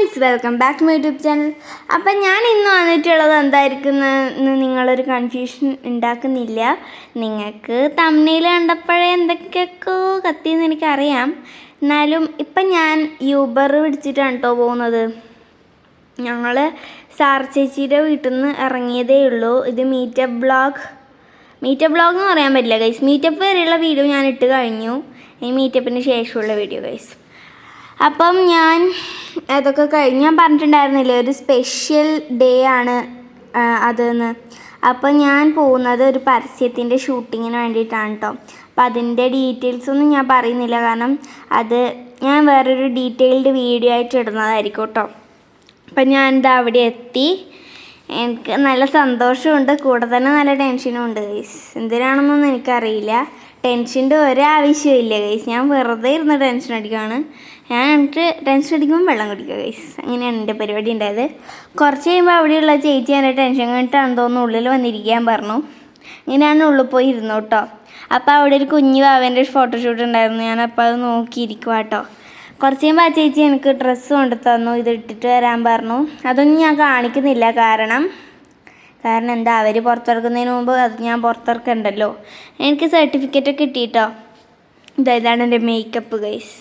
Friends welcome back to my YouTube channel. അപ്പം ഞാൻ ഇന്ന് വന്നിട്ടുള്ളത് എന്തായിരിക്കുമെന്ന് നിങ്ങളൊരു കൺഫ്യൂഷൻ ഉണ്ടാക്കുന്നില്ല. നിങ്ങൾക്ക് തമ്മിൽ കണ്ടപ്പോഴേ എന്തൊക്കെയൊക്കെ കത്തിയെന്ന് എനിക്കറിയാം. എന്നാലും ഇപ്പം ഞാൻ യൂബർ പിടിച്ചിട്ടാണ് കേട്ടോ പോകുന്നത്. ഞങ്ങൾ സാർ ചേച്ചിയുടെ വീട്ടിൽ നിന്ന് ഇറങ്ങിയതേ ഉള്ളൂ. ഇത് മീറ്റപ്പ് ബ്ലോഗ് മീറ്റപ്പ് ബ്ലോഗ് എന്ന് പറയാൻ പറ്റില്ല ഗൈസ് മീറ്റപ്പ് വരെയുള്ള വീഡിയോ ഞാൻ ഇട്ട് കഴിഞ്ഞു. ഈ മീറ്റപ്പിന് ശേഷമുള്ള വീഡിയോ ഗൈസ് അപ്പം ഞാൻ അതൊക്കെ കഴിഞ്ഞ് ഞാൻ പറഞ്ഞിട്ടുണ്ടായിരുന്നില്ലേ ഒരു സ്പെഷ്യൽ ഡേ ആണ് അതെന്ന്. അപ്പം ഞാൻ പോകുന്നത് ഒരു പരസ്യത്തിന്റെ ഷൂട്ടിങ്ങിന് വേണ്ടിയിട്ടാണ് കേട്ടോ അപ്പം അതിന്റെ ഡീറ്റെയിൽസ് ഒന്നും ഞാൻ പറയുന്നില്ല. കാരണം അത് ഞാൻ വേറൊരു ഡീറ്റെയിൽഡ് വീഡിയോ ആയിട്ട് ഇടുന്നതായിരിക്കും കേട്ടോ അപ്പം ഞാൻ എന്താ അവിടെ എത്തി. എനിക്ക് നല്ല സന്തോഷമുണ്ട്. കൂടെ തന്നെ നല്ല ടെൻഷനും ഉണ്ട് എന്തിനാണെന്നൊന്നും എനിക്കറിയില്ല. ടെൻഷന്റെ ഒരാവശ്യമില്ല ഗൈസ് ഞാൻ വെറുതെ ഇരുന്ന് ടെൻഷൻ അടിക്കുകയാണ് ഞാൻ എനിക്ക് ടെൻഷൻ അടിക്കുമ്പോൾ വെള്ളം കുടിക്കുക ഗൈസ് അങ്ങനെയാണ് എന്റെ പരിപാടി ഉണ്ടായത്. കുറച്ച് കഴിയുമ്പോൾ അവിടെയുള്ള ചേച്ചി എന്റെ ടെൻഷൻ കണ്ടിട്ടാണ് തോന്നുന്നു ഉള്ളിൽ വന്നിരിക്കാൻ പറഞ്ഞു. ഇങ്ങനെയാണ് ഉള്ളിൽ പോയി ഇരുന്നു കേട്ടോ. അപ്പോൾ അവിടെ ഒരു കുഞ്ഞു ബാബേന്റെ ഫോട്ടോഷൂട്ട് ഉണ്ടായിരുന്നു. ഞാൻ അപ്പോൾ അത് നോക്കിയിരിക്കുക കേട്ടോ. കുറച്ച് കഴിയുമ്പോൾ ആ ചേച്ചി എനിക്ക് ഡ്രസ്സ് കൊണ്ടു തന്നു ഇത് ഇട്ടിട്ട് വരാൻ പറഞ്ഞു. അതൊന്നും ഞാൻ കാണിക്കുന്നില്ല. കാരണം കാരണം എന്താ അവർ പുറത്തിറക്കുന്നതിന് മുമ്പ് അത് ഞാൻ പുറത്തിറക്കണ്ടല്ലോ. എനിക്ക് സർട്ടിഫിക്കറ്റ് കിട്ടിയിട്ടോ ഇതാ ഇതാണ് എന്റെ മേക്കപ്പ് ഗൈസ്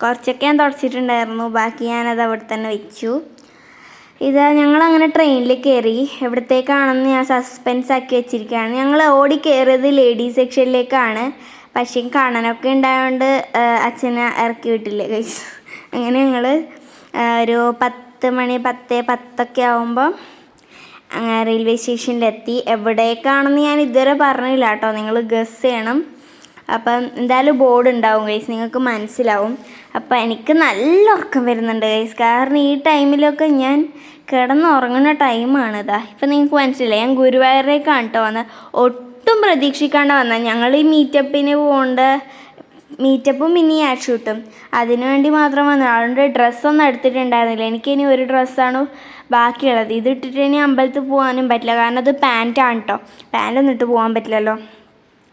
കുറച്ചൊക്കെ ഞാൻ തുടച്ചിട്ടുണ്ടായിരുന്നു. ബാക്കി ഞാനത് അവിടെ തന്നെ വെച്ചു. ഇതാ ഞങ്ങളങ്ങനെ ട്രെയിനിൽ കയറി എവിടത്തേക്കാണെന്ന് ഞാൻ സസ്പെൻസ് ആക്കി വെച്ചിരിക്കുകയാണ്. ഞങ്ങൾ ഓടി കയറിയത് ലേഡീസ് സെക്ഷനിലേക്കാണ് പക്ഷേ കാണാനൊക്കെ ഉണ്ടായതുകൊണ്ട് അച്ഛനെ ഇറക്കി വിട്ടില്ല ഗൈസ് അങ്ങനെ ഞങ്ങൾ ഒരു പത്ത് മണി പത്ത് പത്തൊക്കെ ആകുമ്പം റെയിൽവേ സ്റ്റേഷനിലെത്തി എവിടേക്കാണെന്ന് ഞാൻ ഇതുവരെ പറഞ്ഞില്ല കേട്ടോ. നിങ്ങൾ ഗസ് ചെയ്യണം. അപ്പം എന്തായാലും ബോർഡ് ഉണ്ടാവും ഗൈസ് നിങ്ങൾക്ക് മനസ്സിലാവും. അപ്പം എനിക്ക് നല്ല ഉറക്കം വരുന്നുണ്ട് ഗൈസ് കാരണം ഈ ടൈമിലൊക്കെ ഞാൻ കിടന്നുറങ്ങുന്ന ടൈമാണ് ഇതാ ഇപ്പം നിങ്ങൾക്ക് മനസ്സിലായി ഞാൻ ഗുരുവായൂരേക്കാണ് കേട്ടോ വന്നത്. ഒട്ടും പ്രതീക്ഷിക്കാണ്ട് വന്നത്. ഞങ്ങൾ ഈ മീറ്റപ്പിന് പോകേണ്ട മീറ്റപ്പും ഈ ആഡ് ഷൂട്ടും അതിനുവേണ്ടി മാത്രം വന്നു അതുകൊണ്ട് ഡ്രസ്സൊന്നും എടുത്തിട്ടുണ്ടായിരുന്നില്ല. എനിക്കിനി ഒരു ഡ്രസ്സാണ് ബാക്കിയുള്ളത്. ഇത് ഇട്ടിട്ട് ഇനി അമ്പലത്തിൽ പോകാനും പറ്റില്ല. കാരണം അത് പാന്റാണ് കേട്ടോ പാന്റൊന്നും ഇട്ട് പോകാൻ പറ്റില്ലല്ലോ.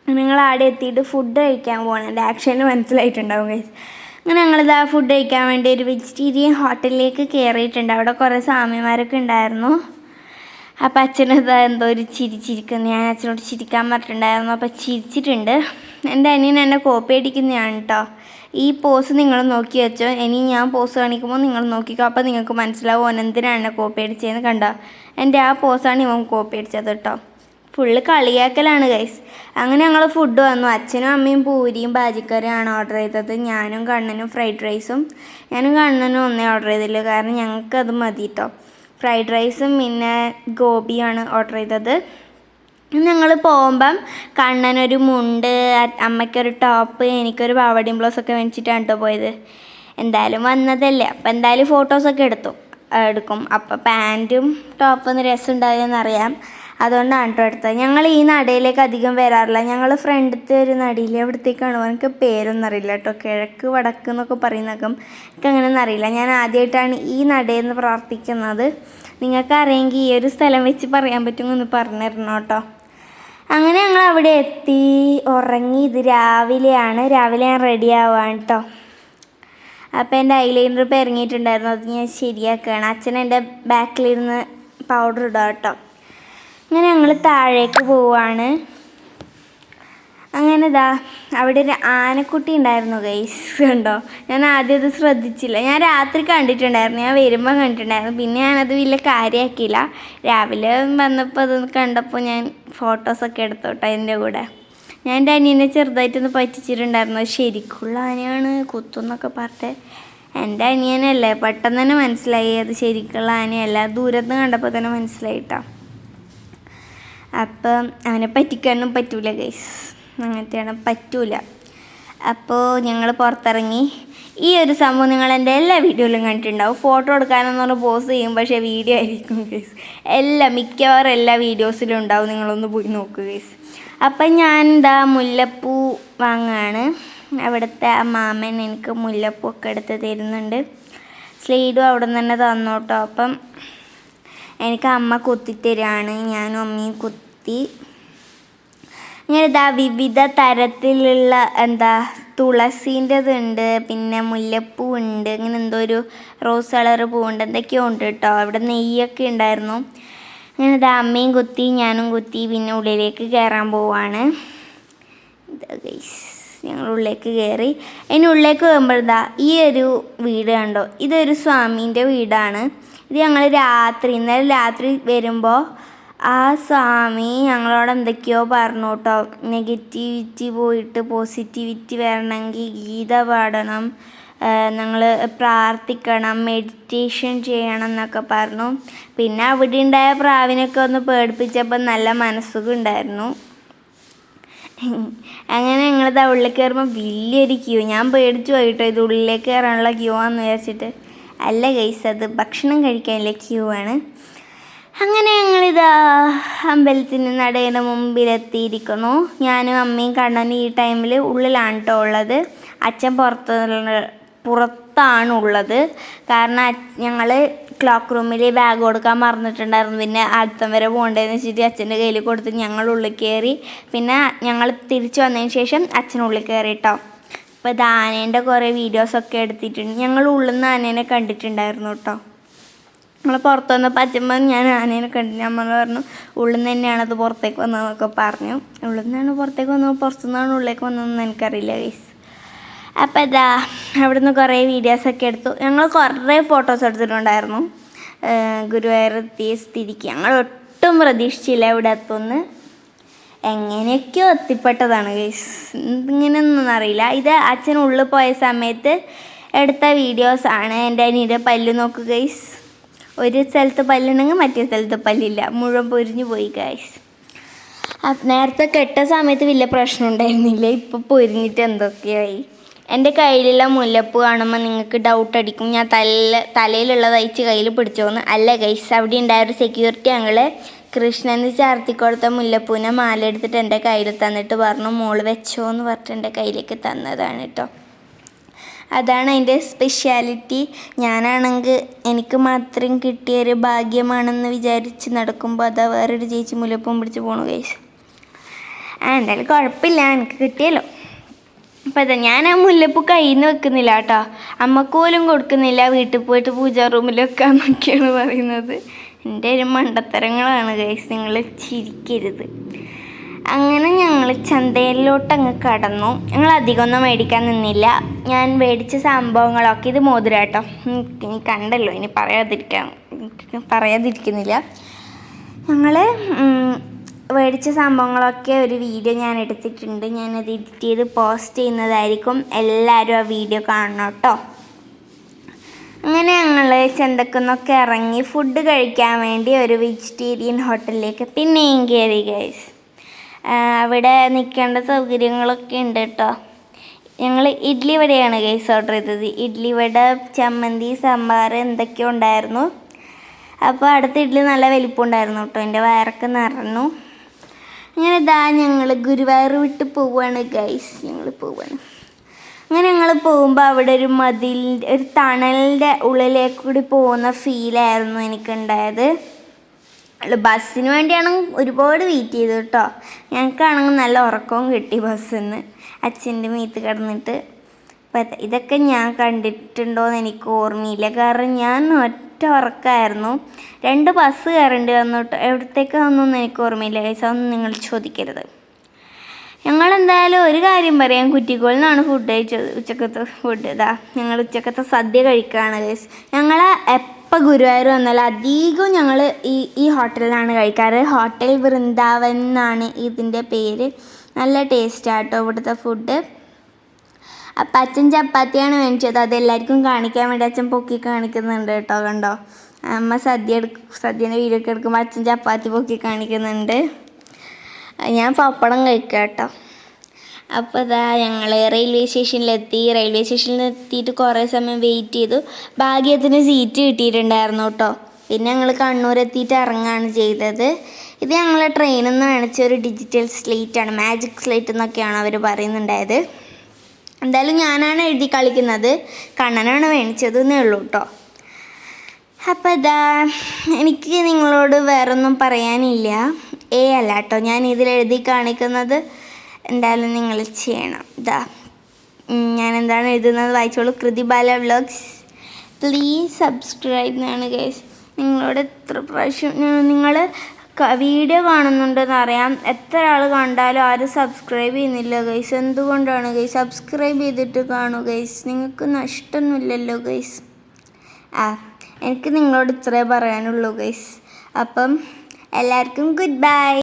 നിങ്ങൾ അവിടെ എത്തിയിട്ട് ഫുഡ് കഴിക്കാൻ പോകണം എന്റെ ആക്ഷനിൽ മനസ്സിലായിട്ടുണ്ടാവും ഗൈസ് അങ്ങനെ ഞങ്ങളിത് ആ ഫുഡ് കഴിക്കാൻ വേണ്ടി ഒരു വെജിറ്റേറിയൻ ഹോട്ടലിലേക്ക് കയറിയിട്ടുണ്ട് അവിടെ കുറേ സ്വാമിമാരൊക്കെ ഉണ്ടായിരുന്നു. അപ്പം അച്ഛനത് എന്തോ ഒരു ചിരിച്ചിരിക്കുന്നു ഞാൻ അച്ഛനോട് ചിരിക്കാൻ പറഞ്ഞിട്ടുണ്ടായിരുന്നു. അപ്പം ചിരിച്ചിട്ടുണ്ട്. എന്റെ അനിയൻ എന്നെ കോപ്പി അടിക്കുന്നതാണ് കേട്ടോ ഈ പോസ് നിങ്ങൾ നോക്കി വെച്ചോ. ഇനി ഞാൻ പോസ് കാണിക്കുമ്പോൾ നിങ്ങൾ നോക്കിക്കോ. അപ്പോൾ നിങ്ങൾക്ക് മനസ്സിലാവും ഓൻ എന്നെ കോപ്പി അടിച്ചതെന്ന് കണ്ടോ. എന്റെ ആ പോസാണ് ഇവൻ കോപ്പി അടിച്ചത് കേട്ടോ ഫുള്ള് കളിയാക്കലാണ് ഗൈസ് അങ്ങനെ ഞങ്ങൾ ഫുഡ് വന്നു. അച്ഛനും അമ്മയും പൂരിയും ബാജിക്കറിയാണ് ഓർഡർ ചെയ്തത്. ഞാനും കണ്ണനും ഫ്രൈഡ് റൈസും ഞാനും കണ്ണനും ഒന്നേ ഓർഡർ ചെയ്തില്ല. കാരണം ഞങ്ങൾക്ക് അത് മതി കേട്ടോ ഫ്രൈഡ് റൈസും പിന്നെ ഗോപിയാണ് ഓർഡർ ചെയ്തത്. ഞങ്ങൾ പോകുമ്പം കണ്ണനൊരു മുണ്ട് അമ്മയ്ക്കൊരു ടോപ്പ് എനിക്കൊരു പാവടിയും ബ്ലൗസൊക്കെ മേടിച്ചിട്ടാണ് കേട്ടോ പോയത്. എന്തായാലും വന്നതല്ലേ. അപ്പം എന്തായാലും ഫോട്ടോസൊക്കെ എടുത്തു. എടുക്കും. അപ്പം പാന്റും ടോപ്പൊന്ന് രസം ഉണ്ടാവുമെന്നറിയാം അതുകൊണ്ടാണ് കേട്ടോ എടുത്തത്. ഞങ്ങൾ ഈ നടയിലേക്ക് അധികം വരാറില്ല. ഞങ്ങൾ ഫ്രണ്ടത്തെ ഒരു നടയിൽ എവിടത്തേക്കാണ് എനിക്ക് പേരൊന്നും അറിയില്ല കേട്ടോ. കിഴക്ക് വടക്ക് എന്നൊക്കെ പറയുന്നൊക്കെ എനിക്ക് അങ്ങനെയൊന്നും അറിയില്ല. ഞാൻ ആദ്യമായിട്ടാണ് ഈ നടയെന്ന് പ്രാർത്ഥിക്കുന്നത്. നിങ്ങൾക്ക് അറിയെങ്കിൽ ഈ ഒരു സ്ഥലം വെച്ച് പറയാൻ പറ്റുമെന്ന് പറഞ്ഞു തരണം കേട്ടോ. അങ്ങനെ ഞങ്ങൾ അവിടെ എത്തി. ഉറങ്ങി. ഇത് രാവിലെയാണ്. രാവിലെ ഞാൻ റെഡി ആവാണ് കേട്ടോ. അപ്പോൾ എന്റെ ഐലൈനർ ഇറങ്ങിയിട്ടുണ്ടായിരുന്നു. അത് ഞാൻ ശരിയാക്കുകയാണ്. അച്ഛൻ എന്റെ ബാക്കിലിരുന്ന് പൗഡർ ഇടാം കേട്ടോ. അങ്ങനെ ഞങ്ങൾ താഴേക്ക് പോവാണ്. അങ്ങനെ ഇതാ അവിടെ ഒരു ആനക്കുട്ടി ഉണ്ടായിരുന്നു ഗൈസ് കണ്ടോ? ഞാൻ ആദ്യം അത് ശ്രദ്ധിച്ചില്ല. ഞാൻ രാത്രി കണ്ടിട്ടുണ്ടായിരുന്നു. ഞാൻ വരുമ്പോൾ കണ്ടിട്ടുണ്ടായിരുന്നു. പിന്നെ ഞാനത് വലിയ കാര്യമാക്കിയില്ല രാവിലെ വന്നപ്പോൾ അത് കണ്ടപ്പോൾ ഞാൻ ഫോട്ടോസൊക്കെ എടുത്തോട്ടെ അതിന്റെ കൂടെ. ഞാൻ എന്റെ അനിയനെ ചെറുതായിട്ടൊന്ന് പറ്റിച്ചിട്ടുണ്ടായിരുന്നു. ശരിക്കുള്ള ആനയാണ് കുത്തുന്നൊക്കെ പറഞ്ഞിട്ട്. എന്റെ അനിയനല്ലേ പെട്ടെന്ന് തന്നെ മനസ്സിലായി. അത് ശരിക്കുള്ള ആനയല്ല. ദൂരത്ത് കണ്ടപ്പോൾ തന്നെ മനസ്സിലായി കേട്ടോ അപ്പം അവനെ പറ്റിക്കാനൊന്നും പറ്റൂല ഗൈസ് അങ്ങനത്തെയാണ്. പറ്റൂല. അപ്പോൾ ഞങ്ങൾ പുറത്തിറങ്ങി. ഈ ഒരു സംഭവം നിങ്ങൾ എന്റെ എല്ലാ വീഡിയോയിലും കണ്ടിട്ടുണ്ടാവും. ഫോട്ടോ എടുക്കാനെന്ന് പറഞ്ഞ് പോസ് ചെയ്യും പക്ഷേ വീഡിയോ ആയിരിക്കും ഗൈസ് എല്ലാ മിക്കവാറും എല്ലാ വീഡിയോസിലും ഉണ്ടാവും. നിങ്ങളൊന്ന് പോയി നോക്കുക ഗൈസ് അപ്പം ഞാൻ എന്താ മുല്ലപ്പൂ വാങ്ങാണ്. അവിടുത്തെ മാമൻ എനിക്ക് മുല്ലപ്പൂ ഒക്കെ എടുത്ത് തരുന്നുണ്ട്. സ്ലീഡും അവിടെ നിന്ന് തന്നെ തന്നോട്ടോ. അപ്പം എനിക്ക് അമ്മ കുത്തിത്തരാണ് ഞാനും അമ്മയും കുത്തി ഇങ്ങനെ ഇതാ വിവിധ തരത്തിലുള്ള എന്താ തുളസീന്റെതുണ്ട് പിന്നെ മുല്ലപ്പൂ ഉണ്ട് ഇങ്ങനെ എന്തോ ഒരു റോസ് കളർ പൂവുണ്ട് എന്തൊക്കെയോ ഉണ്ട് കേട്ടോ. അവിടെ നെയ്യൊക്കെ ഉണ്ടായിരുന്നു. ഇങ്ങനെ ഇതാ അമ്മയും കുത്തി ഞാനും കുത്തി പിന്നെ ഉള്ളിലേക്ക് കയറാൻ പോവാണ്. ഞങ്ങൾ ഉള്ളിലേക്ക് കയറി. അതിന് ഉള്ളിലേക്ക് പോകുമ്പോഴതാ ഈ ഒരു വീട് കണ്ടോ? ഇതൊരു സ്വാമീന്റെ വീടാണ്. ഇത് ഞങ്ങൾ രാത്രി ഇന്നലെ രാത്രി വരുമ്പോൾ ആ സ്വാമി ഞങ്ങളോട് എന്തൊക്കെയോ പറഞ്ഞു കേട്ടോ നെഗറ്റിവിറ്റി പോയിട്ട് പോസിറ്റിവിറ്റി വരണമെങ്കിൽ ഗീത പാടണം. ഞങ്ങൾ പ്രാർത്ഥിക്കണം മെഡിറ്റേഷൻ ചെയ്യണം എന്നൊക്കെ പറഞ്ഞു. പിന്നെ അവിടെ ഉണ്ടായ പ്രാവിനൊക്കെ ഒന്ന് പേടിപ്പിച്ചപ്പോൾ നല്ല മനസ്സുഖം ഉണ്ടായിരുന്നു. അങ്ങനെ ഞങ്ങളിത് ഉള്ളിൽ കയറുമ്പോൾ വലിയൊരു ക്യൂ. ഞാൻ പേടിച്ചു പോയിട്ടോ ഇത് ഉള്ളിലേക്ക് കയറാനുള്ള ക്യൂ ആണെന്ന് വിചാരിച്ചിട്ട്. അല്ല ഗൈസ് അത് ഭക്ഷണം കഴിക്കാനുള്ള ക്യൂ ആണ്. അങ്ങനെ ഞങ്ങളിതാ അമ്പലത്തിന് നടയുടെ മുമ്പിലെത്തിയിരിക്കുന്നു. ഞാനും അമ്മയും കണ്ണനും ഈ ടൈമിൽ ഉള്ളിലാണ് കേട്ടോ ഉള്ളത്. അച്ഛൻ പുറത്ത് പുറത്താണ് ഉള്ളത് കാരണം ഞങ്ങൾ ക്ലോക്ക് റൂമിൽ ബാഗ് കൊടുക്കാൻ മറന്നിട്ടുണ്ടായിരുന്നു. പിന്നെ അടുത്തം വരെ പോകേണ്ടതെന്ന് വെച്ചിട്ട് അച്ഛന്റെ കയ്യിൽ കൊടുത്ത് ഞങ്ങൾ ഉള്ളിൽ കയറി പിന്നെ ഞങ്ങൾ തിരിച്ചു വന്നതിന് ശേഷം അച്ഛൻ ഉള്ളിൽ കയറി കേട്ടോ അപ്പോൾ ഇത് ആനേന്റെ കുറേ വീഡിയോസൊക്കെ എടുത്തിട്ടുണ്ട്. ഞങ്ങൾ ഉള്ളിൽ നിന്ന് ആനേനെ കണ്ടിട്ടുണ്ടായിരുന്നു കേട്ടോ നമ്മൾ പുറത്ത് വന്ന അച്ഛമ്മ ഞാൻ ആനേനെ കണ്ടു നമ്മൾ പറഞ്ഞു ഉള്ളിൽ നിന്ന് തന്നെയാണ് അത് പുറത്തേക്ക് വന്നതെന്നൊക്കെ പറഞ്ഞു. ഉള്ളിൽ നിന്നാണ് പുറത്തേക്ക് വന്നത് പുറത്തു നിന്നാണ് ഉള്ളിലേക്ക് വന്നതെന്ന് എനിക്കറിയില്ല ഗൈസ് അപ്പോൾ ഇതാ അവിടുന്ന് കുറേ വീഡിയോസൊക്കെ എടുത്തു. ഞങ്ങൾ കുറേ ഫോട്ടോസ് എടുത്തിട്ടുണ്ടായിരുന്നു. ഗുരുവായൂർ എത്തിയ സ്ഥിതിക്ക്. ഞങ്ങൾ ഒട്ടും പ്രതീക്ഷിച്ചില്ല ഇവിടെ എത്തുമെന്ന്. എങ്ങനെയൊക്കെയോ എത്തിപ്പെട്ടതാണ് ഗൈസ് ഇങ്ങനെയൊന്നും അറിയില്ല. ഇത് അച്ഛൻ ഉള്ളിൽ പോയ സമയത്ത് എടുത്ത വീഡിയോസാണ് എന്റെ അനിയുടെ പല്ലു നോക്ക് ഗൈസ് ഒരു സ്ഥലത്ത് പല്ലുണ്ടെങ്കിൽ മറ്റേ സ്ഥലത്ത് പല്ലില്ല. മുഴുവൻ പൊരിഞ്ഞു പോയി ഗൈസ് നേരത്തെ കെട്ട സമയത്ത് വലിയ പ്രശ്നം ഉണ്ടായിരുന്നില്ല. ഇപ്പോൾ പൊരിഞ്ഞിട്ട് എന്തൊക്കെയായി? എന്റെ കയ്യിലുള്ള മുല്ലപ്പ് കാണുമ്പോൾ നിങ്ങൾക്ക് ഡൗട്ട് അടിക്കും. ഞാൻ തല തലയിലുള്ള തയ്ച്ച് കയ്യിൽ പിടിച്ചോന്ന്. അല്ല ഗൈസ് അവിടെ ഉണ്ടായ ഒരു സെക്യൂരിറ്റി ഞങ്ങൾ കൃഷ്ണന് ചാർത്തി കൊടുത്ത മുല്ലപ്പൂവിനെ മാല എടുത്തിട്ട് എന്റെ കയ്യിൽ തന്നിട്ട് പറഞ്ഞു മോൾ വെച്ചോ എന്ന് പറഞ്ഞിട്ട് എന്റെ കയ്യിലേക്ക് തന്നതാണ് കേട്ടോ അതാണ് അതിന്റെ സ്പെഷ്യാലിറ്റി ഞാനാണെങ്കിൽ എനിക്ക് മാത്രം കിട്ടിയ ഒരു ഭാഗ്യമാണെന്ന് വിചാരിച്ച് നടക്കുമ്പോൾ അതാ വേറൊരു ചേച്ചി മുല്ലപ്പൂം പിടിച്ച് പോണു കേസ് ആ എന്തായാലും കുഴപ്പമില്ല എനിക്ക് കിട്ടിയല്ലോ. അപ്പം അതാ ഞാൻ ആ മുല്ലപ്പൂ കയ്യിൽ നിന്ന് വെക്കുന്നില്ല കേട്ടോ. അമ്മക്കോലും കൊടുക്കുന്നില്ല. വീട്ടിൽ പോയിട്ട് പൂജാ റൂമിൽ വെക്കാൻ വെക്കാന്നൊക്കെയാണ് പറയുന്നത്. എന്റെ ഒരു മണ്ടത്തരങ്ങളാണ് കേസ് നിങ്ങൾ ചിരിക്കരുത്. അങ്ങനെ ഞങ്ങൾ ചന്തയിലോട്ട് അങ്ങ് കടന്നു. ഞങ്ങൾ അധികമൊന്നും മേടിക്കാൻ നിന്നില്ല. ഞാൻ മേടിച്ച സംഭവങ്ങളൊക്കെ ഇത് മോതിരാട്ടോ. ഇനി കണ്ടല്ലോ. ഇനി പറയാതിരിക്കാൻ പറയാതിരിക്കുന്നില്ല. ഞങ്ങൾ മേടിച്ച സംഭവങ്ങളൊക്കെ ഒരു വീഡിയോ ഞാൻ എടുത്തിട്ടുണ്ട്. അത് എഡിറ്റ് ചെയ്ത് പോസ്റ്റ് ചെയ്യുന്നതായിരിക്കും. എല്ലാവരും ആ വീഡിയോ കാണണം കേട്ടോ അങ്ങനെ ഞങ്ങൾ ചന്തക്കുന്നൊക്കെ ഇറങ്ങി ഫുഡ് കഴിക്കാൻ വേണ്ടി ഒരു വെജിറ്റേറിയൻ ഹോട്ടലിലേക്ക് പിന്നെയും കയറി ഗൈസ് അവിടെ നിൽക്കേണ്ട സൗകര്യങ്ങളൊക്കെ ഉണ്ട് കേട്ടോ. ഞങ്ങൾ ഇഡ്ഡലി വടയാണ് ഗൈസ് ഓർഡർ ചെയ്തത്. ഇഡ്ഡലി വട ചമ്മന്തി സാമ്പാർ എന്തൊക്കെയോ ഉണ്ടായിരുന്നു. അപ്പോൾ അടുത്ത ഇഡ്ഡലി നല്ല വലിപ്പമുണ്ടായിരുന്നു കേട്ടോ. എന്റെ വയറൊക്കെ നിറഞ്ഞു. അങ്ങനെ ഇതാ ഞങ്ങൾ ഗുരുവായൂർ വിട്ട് പോവുകയാണ് ഗൈസ് ഞങ്ങൾ പോവുകയാണ് അങ്ങനെ ഞങ്ങൾ പോകുമ്പോൾ അവിടെ ഒരു മതിലിന്റെ ഒരു തണലിന്റെ ഉള്ളിലേക്ക് കൂടി പോകുന്ന ഫീലായിരുന്നു എനിക്കുണ്ടായത്. ബസ്സിന് വേണ്ടിയാണ് ഒരുപാട് വെയിറ്റ് ചെയ്തു കേട്ടോ ഞങ്ങൾക്കാണെങ്കിൽ നല്ല ഉറക്കവും കിട്ടി ബസ്സിൽ നിന്ന് അച്ഛന്റെ മീത്ത് കിടന്നിട്ട്. അപ്പം ഇതൊക്കെ ഞാൻ കണ്ടിട്ടുണ്ടോയെന്ന് എനിക്ക് ഓർമ്മയില്ല. കാരണം ഞാൻ ഒറ്റ ഉറക്കമായിരുന്നു രണ്ട് ബസ് കയറേണ്ടി വന്നു കേട്ടോ എവിടത്തേക്കാണെന്നൊന്നും എനിക്ക് ഓർമ്മയില്ല guys. അതൊന്നും നിങ്ങൾ ചോദിക്കരുത്. ഞങ്ങൾ എന്തായാലും ഒരു കാര്യം പറയാം. കുറ്റിക്കോളിൽ നിന്നാണ് ഫുഡ് കഴിച്ചത് ഉച്ചക്കത്തെ ഫുഡ് ഇതാ ഞങ്ങൾ ഉച്ചക്കത്തെ സദ്യ കഴിക്കുകയാണ് ഗൈസ് ഞങ്ങൾ എപ്പോൾ ഗുരുവായൂർ വന്നാൽ അധികവും ഞങ്ങൾ ഈ ഈ ഹോട്ടലിലാണ് കഴിക്കാറ്. ഹോട്ടൽ വൃന്ദാവൻ എന്നാണ് ഇതിന്റെ പേര്. നല്ല ടേസ്റ്റാട്ടോ ഇവിടുത്തെ ഫുഡ് അപ്പം അച്ഛൻ ചപ്പാത്തിയാണ് മേടിച്ചത്. അത് എല്ലാവർക്കും കാണിക്കാൻ വേണ്ടി അച്ഛൻ പൊക്കി കാണിക്കുന്നുണ്ട് കേട്ടോ കണ്ടോ? അമ്മ സദ്യ എടുക്കും സദ്യന്റെ വീഡിയോ ഒക്കെ എടുക്കുമ്പോൾ അച്ഛൻ ചപ്പാത്തി പൊക്കി കാണിക്കുന്നുണ്ട്. ഞാൻ പപ്പടം കഴിക്കാം കേട്ടോ. അപ്പോൾ ഇതാ ഞങ്ങൾ റെയിൽവേ സ്റ്റേഷനിലെത്തി റെയിൽവേ സ്റ്റേഷനിൽ എത്തിയിട്ട് കുറേ സമയം വെയിറ്റ് ചെയ്തു. ഭാഗ്യത്തിന് സീറ്റ് കിട്ടിയിട്ടുണ്ടായിരുന്നു കേട്ടോ പിന്നെ ഞങ്ങൾ കണ്ണൂർ എത്തിയിട്ട് ഇറങ്ങുകയാണ് ചെയ്തത്. ഇത് ഞങ്ങളെ ട്രെയിനിൽ നിന്ന് വേണിച്ച ഒരു ഡിജിറ്റൽ സ്ലേറ്റ് ആണ്. മാജിക് സ്ലേറ്റ് എന്നൊക്കെയാണ് അവർ പറയുന്നുണ്ടായത്. എന്തായാലും ഞാനാണ് എഴുതി കളിക്കുന്നത്. കണ്ണനാണ് മേടിച്ചത് എന്നേ ഉള്ളൂ കേട്ടോ അപ്പം ഇതാ എനിക്ക് നിങ്ങളോട് വേറൊന്നും പറയാനില്ല. ഏ അല്ല കേട്ടോ ഞാൻ ഇതിൽ എഴുതി കാണിക്കുന്നത് എന്തായാലും നിങ്ങൾ ചെയ്യണം. ഇതാ ഞാൻ എന്താണ് എഴുതുന്നത്? വായിച്ചോളൂ. Kriti Bala vlogs. Please subscribe എന്നാണ് കേസ് നിങ്ങളോട് എത്ര പ്രാവശ്യം നിങ്ങൾ വീഡിയോ കാണുന്നുണ്ടെന്ന് അറിയാം. എത്ര ആൾ കണ്ടാലും ആരും സബ്സ്ക്രൈബ് ചെയ്യുന്നില്ല ഗൈസ് എന്തുകൊണ്ടാണ് ഗൈസ് സബ്സ്ക്രൈബ് ചെയ്തിട്ട് കാണൂ ഗൈസ് നിങ്ങൾക്ക് നഷ്ടമൊന്നുമില്ലല്ലോ ഗൈസ് ആ എനിക്ക് നിങ്ങളോട് ഇത്രേ പറയാനുള്ളൂ ഗൈസ് അപ്പം എല്ലാവർക്കും ഗുഡ് ബൈ